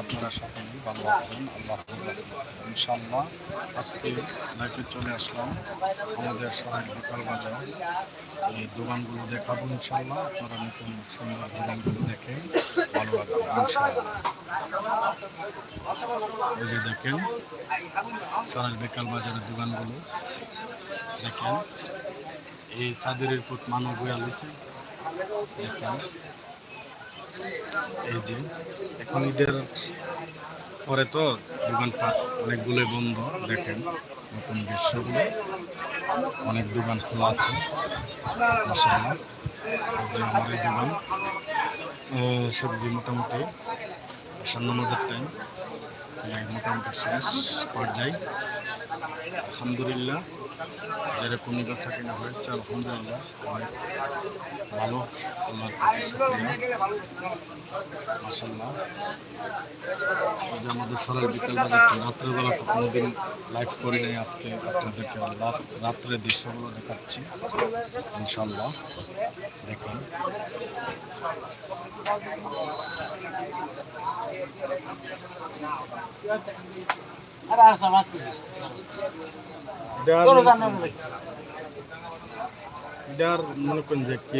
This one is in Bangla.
আপনারা সকলেই ভালো আছেন, আল্লাহ ইনশাল্লাহ আজকে লাইফে চলে আসলাম আমাদের শহরের বিকাল বাজার। এই দোকানগুলো দেখাবো ইনশাল্লাহ আপনারা নতুন সুন্দর দোকানগুলো দেখে ভালো লাগবে ইনশাল্লাহ যে দেখেন, শহরের বিকাল বাজারের দোকানগুলো দেখেন। এই চাদরের পুত মানুষ বইয়া লইছে দেখেন এই যে, এখন ঈদের পরে তো দোকানপাট অনেকগুলো বন্ধ, দেখেন নতুন দৃশ্যগুলো। অনেক দোকান খোলা আছে যে আমার এই দোকান সবজি মোটামুটি আসার নামাজের টাইম। মোটামুটি শেষ পর্যায়ে। আলহামদুলিল্লাহ। যেরকম বেচা কিনা হয়েছে আলহামদুলিল্লাহ, অনেক ভালো আল্লাহর কাছে মাসাল্লাহ আমাদের সরাল বিকেল বাজারটা রাত্রেবেলা তো কোনোদিন লাইভ করি নাই। আজকে আপনাদেরকে রাত রাত্রের দৃশ্যগুলো দেখাচ্ছি ইনশাল্লাহ দেখুন। এটার মনে করেন যে কি